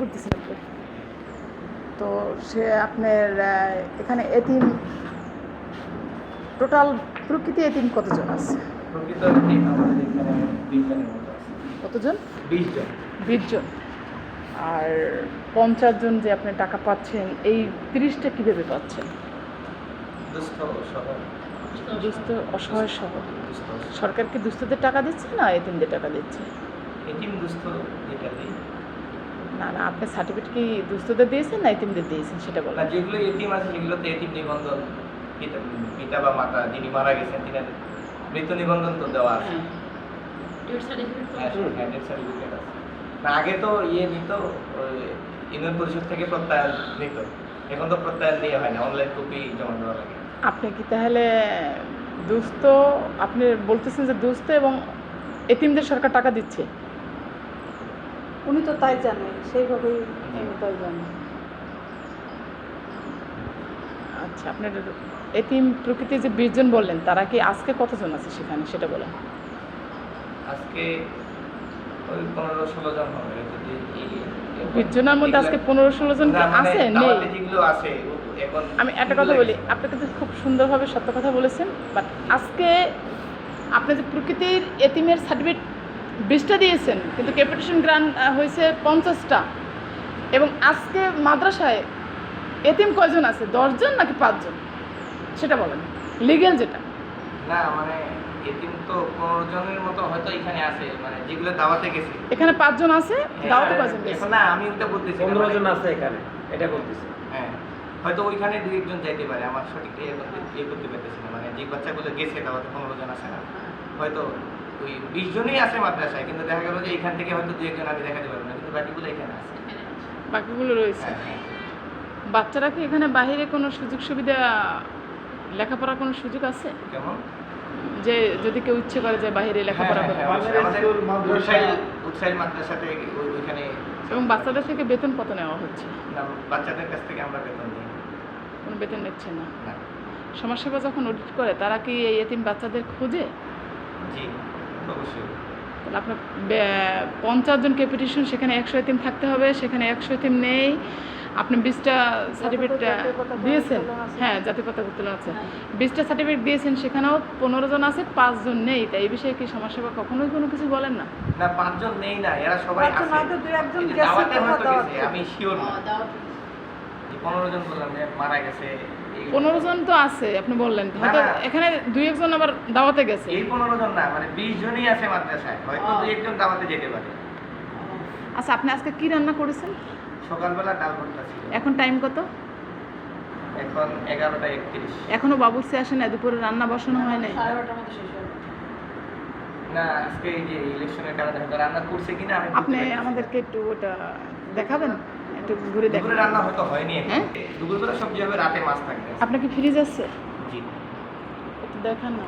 করতেছেন আপনি তো। সে আপনার এখানে এতিম টোটাল প্রকৃতি এতিম কতজন আছে? কতজন? বিশ জন। বিশ জন। আর পঞ্চাশ জন যে আপনি টাকা পাচ্ছেন এই তিরিশটা কীভাবে পাচ্ছেন? দুস্থ অসহায় সহ দুস্থ সরকার কি দুস্থদের টাকা দিচ্ছে না এতিমদের টাকা দিচ্ছে? এটিম দুস্থ না না আপনি সার্টিফিকেট কি দুস্থদের দিয়েছেন না এতিমদের দিয়েছেন সেটা না বলেন যেগুলো এটিম আছে সেগুলোতে এটিম নিবন্ধন পিতা পিতা বা মাতা যিনি মারা গেছেন তিনার মৃত্যু নিবন্ধন তো দেওয়া আছে। হ্যাঁ, হ্যাঁ, আছে। না আগে তো ইয়ে নিত ওই ইউনিয়ন পরিষদ থেকে প্রত্যয়ন নিত এখন তো প্রত্যয়ন দিয়ে হয় না অনলাইন কপি জমা দেওয়া লাগে। আপনি কি তাহলে দুস্থ আপনি বলতেছেন যে দুস্থ এবং এতিমদের সরকার টাকা দিচ্ছে? উনি তো তাই জানে সেইভাবেই উনি তাই জানে। আচ্ছা আপনার এতিম প্রকৃতির যে বিশজন বললেন তারা কি আজকে কতজন আছে সেখানে সেটা বলেন। আজকে ওই পনেরো ষোলো জন হবে বিশ জনের মধ্যে আজকে পনেরো ষোলো জন কি মানে আছে নেই? যেগুলো আছে আমি একটা কথা বলি আপনি কিন্তু খুব সুন্দরভাবে সত্য কথা বলেছেন বাট আজকে আপনি যে প্রকৃতির এতিমের সার্টিফিকেট বিশটা দিয়েছেন কিন্তু ক্যাপিটেশন গ্রান্ট হয়েছে পঞ্চাশটা এবং আজকে মাদ্রাসায় এতিম কয়জন আছে দশজন নাকি পাঁচজন সেটা বলেন লিগেল যেটা না মানে এতিম তো পনেরো জনের মতো হয়তো এখানে আছে মানে যেগুলো দাওয়াতে গেছে এখানে পাঁচজন আছে দাওয়াতে কয়জন গেছে না আমি ওটা বলতেছি পনেরো মানে- জন আছে এখানে এটা বলতেছি হ্যাঁ হয়তো ওইখানে দুই একজন যাইতে পারে আমার সঠিক ইয়ে করতে ইয়ে করতে পারতেছি না মানে যে বাচ্চাগুলো গেছে দাওয়াতে পনেরো জন আছে না হয়তো ওই বিশ জনই আছে মাদ্রাসায় কিন্তু দেখা গেল যে এখান থেকে হয়তো দুই একজন আমি দেখাতে পারব না কিন্তু বাকিগুলো এখানে আছে। বাকিগুলো রয়েছে। হ্যাঁ, হ্যাঁ। বাচ্চারা কি এখানে বাইরে কোনো সুযোগ সুবিধা লেখাপড়ার কোনো সুযোগ আছে? কেমন? যে যদি কেউ ইচ্ছে করে যে বাইরে লেখাপড়া হ্যাঁ, করে অবশ্যই। আমাদের স্কুল, মাদ্রাসা- উৎসাইল- উৎসাইল মাদ্রাসাতে ওইখানে এবং বাচ্চাদের থেকে বেতন কত নেওয়া হচ্ছে? বাচ্চাদের কাছ থেকে আমরা বেতন দিই কোনো বেতন নিচ্ছে না। সমাজসেবা যখন অডিট করে তারা কি এই এতিম বাচ্চাদের খোঁজে? জি। তাহলে আপনার পঞ্চাশ জন ক্যাপিটেশন সেখানে একশো এতিম থাকতে হবে সেখানে একশো এতিম নেই। আপনি বিশটা সার্টিফিকেট দিয়েছেন। হ্যাঁ জাতীয় পতাকা উত্তোলন আছে। বিশটা সার্টিফিকেট দিয়েছেন সেখানেও পনেরো জন আছে পাঁচজন নেই। তাই এই বিষয়ে কি সমাজসেবা কখনোই কোনো কিছু বলেন না? না পাঁচজন নেই না এরা সবাই আছে। আমি শিওর না। পনেরো জন বললাম যে মারা গেছে পনেরো জন তো আছে আপনি বললেন। হয়তো এখানে দুই একজন আবার দাওয়াতে গেছে। এই পনেরো জন না মানে বিশ জনই আছে মাদ্রাসায় হয়তো দুই একজন দাওয়াতে যেতে পারে। আচ্ছা আপনি আজকে কি রান্না করেছেন? সকালবেলা ডাল ভর্তা ছিল। এখন টাইম কত? এখন এগারোটা একত্রিশ। এখনও বাবুর্চি আসে না দুপুরে রান্না বসানো হয় নাই? সাড়ে বারোটার মধ্যে শেষ হবে না আজকে এই যে ইলেকশনের কারণে রান্না করছে কিনা আপনি আমাদেরকে একটু ওটা দেখাবেন? একটু ঘুরে দেখুন। রান্না হয়তো হয়নি। হ্যাঁ? দুপুরবেলা সবজি হবে রাতে মাছ থাকবে। আপনার কি ফ্রিজ আছে? জি। একটু দেখান না